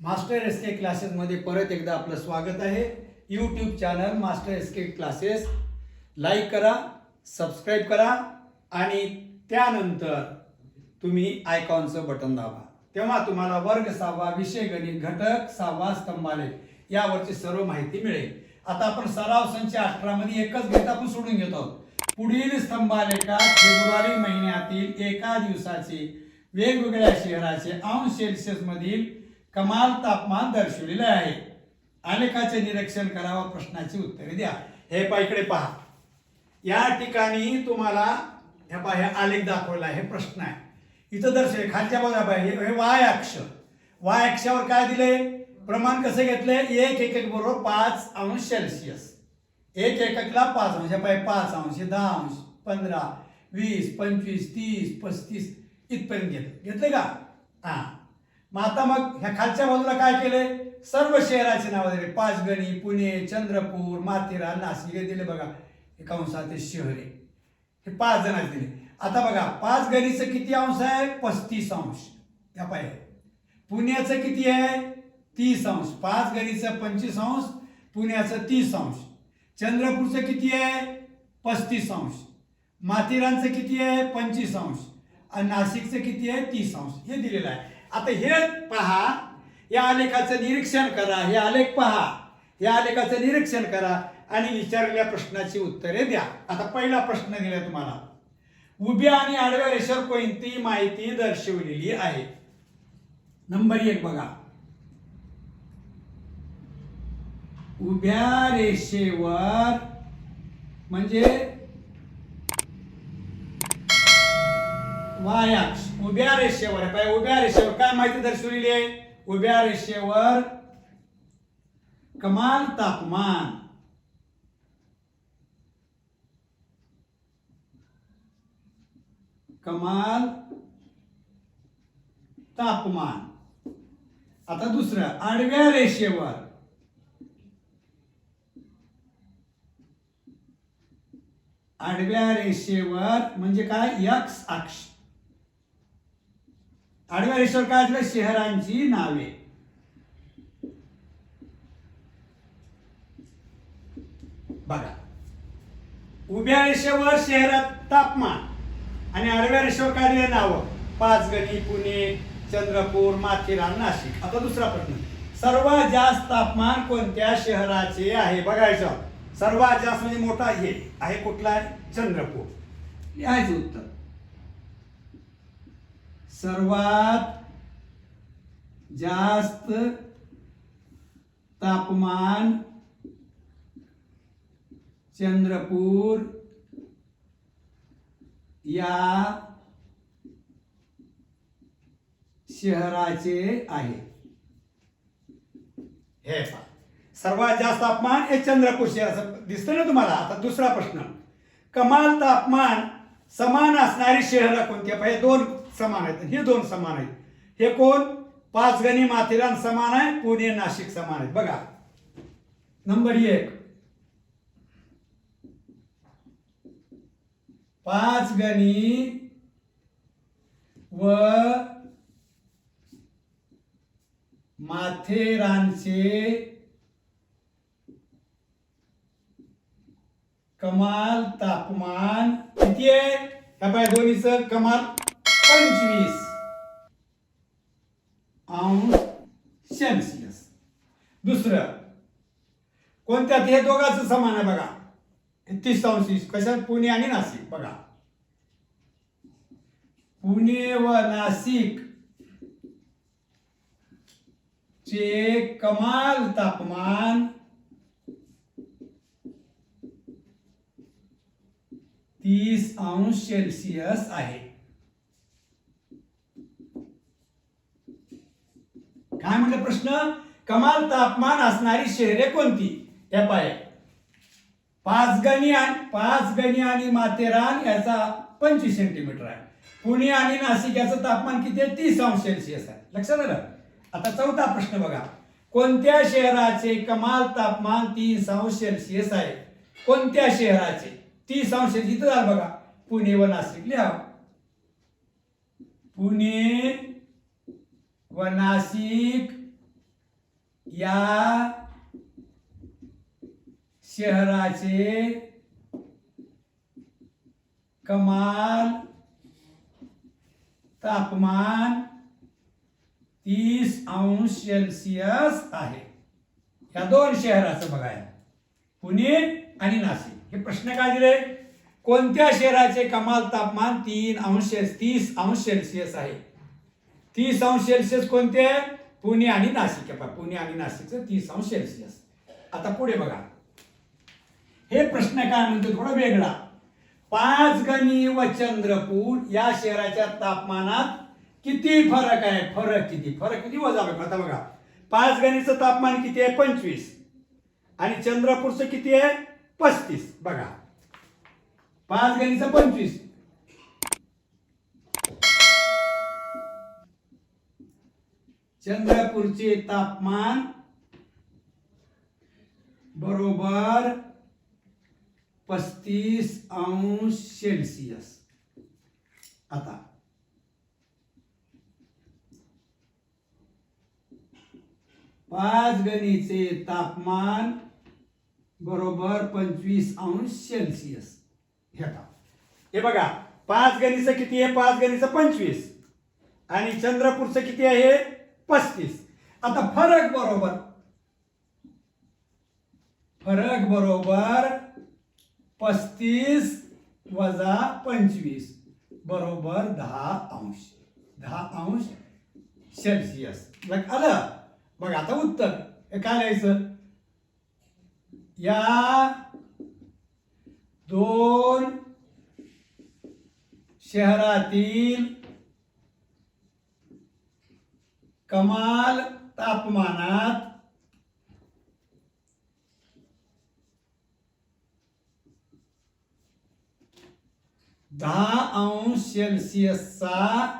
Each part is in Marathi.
मास्टर एस के क्लासेसमध्ये परत एकदा आपलं स्वागत आहे. YouTube channel master S K classes like करा सबस्क्राईब करा आणि त्यानंतर तुम्ही आयकॉनचं बटन दाबा. तेव्हा तुम्हाला वर्ग सहावा विषय गणित घटक सहावा स्तंभालेख यावरची सर्व माहिती मिळेल. आता आपण सराव संच अठरामध्ये एकच घेत आपण सोडून घेतो पुढील स्तंभालेखात फेब्रुवारी महिन्यातील एका दिवसाचे वेगवेगळ्या शहराचे अंश सेल्सिअसमधील मधील कमाल तापमान दर्शविलेले आहे. आलेखाचे निरीक्षण करावा प्रश्नाची उत्तरे द्या. हे पा इकडे पहा. या ठिकाणी तुम्हाला हे पहा हे आलेख दाखवला हे प्रश्न आहे. इथं दर्शवे खालच्या बघा पाहिजे हे वाय अक्ष. वाय अक्षावर काय दिले प्रमाण कसं घेतले एक एकक बरोबर पाच अंश सेल्सिअस. एक एककला पाच अंश. हे पाहिजे पाच अंश दहा अंश पंधरा वीस पंचवीस तीस पस्तीस इथपर्यंत घेतलं. घेतले का? हां. मग आता मग ह्या खालच्या बाजूला काय केले सर्व शहराची नावं दिली. पाचगणी पुणे चंद्रपूर माथेरान नाशिक हे दिले बघा. हे कंसात शहरे. हे पाच जणांचे दिले. आता बघा पाच गणीचं किती अंश आहे? पस्तीस अंश. या पाहिजे पुण्याचं किती आहे? तीस अंश. पाच गणीचं पंचवीस अंश पुण्याचं तीस अंश. चंद्रपूरचं किती आहे? पस्तीस अंश. माथेरानचं किती आहे? पंचवीस अंश. आणि नाशिकचं किती आहे? तीस अंश. हे दिलेलं आहे. आता हे पहा या आलेखाचं निरीक्षण करा हे आलेख पहा या आलेखाचं निरीक्षण करा आणि विचारलेल्या प्रश्नाची उत्तरे द्या. आता पहिला प्रश्न दिला तुम्हाला. उभ्या आणि आडव्या रेषेवर कोणती माहिती दर्शवलेली आहे? नंबर एक बघा. उभ्या रेषेवर म्हणजे वायाक्ष उभ्या रेषेवर आहे पाय उभ्या रेषेवर काय माहिती दर्शवलेली आहे उभ्या रेषेवर कमाल तापमान. कमाल तापमान. आता दुसरं आडव्या रेषेवर. आडव्या रेषेवर म्हणजे काय? यक्स अक्ष. आडव्या विश्वकाळातल्या शहरांची नावे. बघा. उभ्या रेषेवर शहरात तापमान आणि आडव्या रेषेवर काढले दिले नाव? पाचगणी पुणे चंद्रपूर माथेरान नाशिक. आता दुसरा प्रश्न. सर्वात जास्त तापमान कोणत्या शहराचे आहे? बघायचं सर्वात जास्त म्हणजे मोठा हे आहे कुठला? आहे चंद्रपूर लिहायचं उत्तर. सर्वात जास्त तापमान चंद्रपूर या शहराचे आहे. हे पहा. सर्वात जास्त तापमान हे चंद्रपूर शहराचं दिसतं ना तुम्हाला? आता दुसरा प्रश्न. कमाल तापमान समान असणारी शहरं कोणती? पाहिजे दोन समान आहेत. हे दोन समान आहेत. हे कोण? पाचगणी माथेरान समान आहे पुणे नाशिक समान आहेत. बघा. नंबर एक. पाचगणी व माथेरानचे कमाल तापमान किती आहे? काय पाय दोन्हीचं कमाल. पंचवीस अंश सेल्सिअस दुसरं कोणत्यात हे दोघांचं समान आहे बघा तीस अंश कशात पुणे आणि नाशिक बघा पुणे व नाशिक चे कमाल तापमान तीस अंश सेल्सिअस आहे काय म्हणलं प्रश्न कमाल तापमान असणारी शहरे कोणती? या पाय. पाच गणी आणि पाच गणी आणि माथेरान याचा पंचवीस सेंटीमीटर आहे. पुणे आणि नाशिक याचं तापमान किती आहे? तीस अंश सेल्सिअस आहे. लक्षात आलं? आता चौथा प्रश्न बघा. कोणत्या शहराचे कमाल तापमान तीस अंश सेल्सिअस आहे? कोणत्या शहराचे? तीस अंश इथं झालं बघा. पुणे व नाशिक लिहा पुणे व नाशिक या शहराचे कमाल तापमान तीस अंश सेल्सिअस आहे. या दोन शहराचं बघायला पुणे आणि नाशिक. हे प्रश्न काय दिले? कोणत्या शहराचे कमाल तापमान तीन अंश तीस अंश सेल्सिअस आहे? तीस अंश सेल्सिअस कोणते? आहे पुणे आणि नाशिक. हे पुणे आणि नाशिकचं तीस अंश सेल्सिअस. आता पुढे बघा. हे प्रश्न काय म्हणतो? थोडा वेगळा. पाचगणी व चंद्रपूर या शहराच्या तापमानात किती फरक आहे? फरक किती? फरक किती वजा बघा आता बघा. पाच गणीचं तापमान किती आहे? पंचवीस. आणि चंद्रपूरचं किती आहे? पस्तीस. बघा. पाच गणीचं पंचवीस. चंद्रपूरचे तापमान बरोबर पस्तीस अंश सेल्सिअस. आता पाच गणीचे तापमान बरोबर पंचवीस अंश सेल्सिअस. हे हे बघा पाच गणीचं किती आहे? पाच गणीचं पंचवीस. आणि चंद्रपूरचं किती आहे? पस्तीस. आता फरक बरोबर. फरक बरोबर पस्तीस वजा पंचवीस. बरोबर दहा अंश. दहा अंश सेल्सिअस. आलं? मग आता उत्तर. हे काय लिहायचं? या दोन शहरातील कमाल तापमानात. दहा अंश सेल्सिअसचा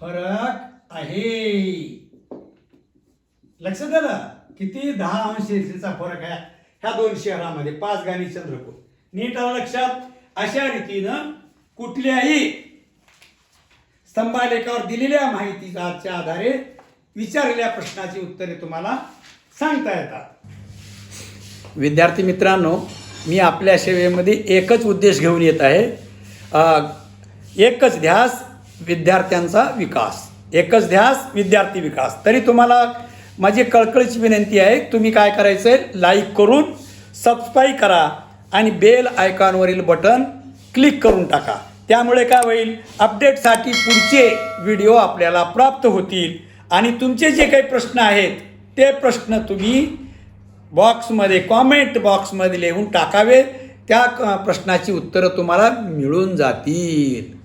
फरक आहे. लक्षात आलं? किती दहा अंश सेल्सिअसचा फरक आहे? ह्या दोन शहरामध्ये. पाच गाणी चंद्रपूर. नीट आलं लक्षात? अशा रीतीनं कुठल्याही स्तंभालेखावर दिलेल्या माहितीच्या आधारे विचारलेल्या प्रश्नाची उत्तरे तुम्हाला सांगता येतात. विद्यार्थी मित्रांनो मी आपल्या सेवेमध्ये एकच उद्देश घेऊन येत आहे. एकच ध्यास विद्यार्थ्यांचा विकास. एकच ध्यास विद्यार्थी विकास. तरी तुम्हाला माझी कळकळीची विनंती आहे तुम्ही काय करायचं आहे लाईक करून सबस्क्राईब करा आणि बेल आयकॉनवरील बटन क्लिक करून टाका. त्यामुळे काय होईल? अपडेटसाठी पुढचे व्हिडिओ आपल्याला प्राप्त होतील. आणि तुमचे जे काही प्रश्न आहेत ते प्रश्न तुम्ही बॉक्समध्ये कॉमेंट बॉक्समध्ये लिहून टाकावे. त्या क- प्रश्नाची उत्तरं तुम्हाला मिळून जातील.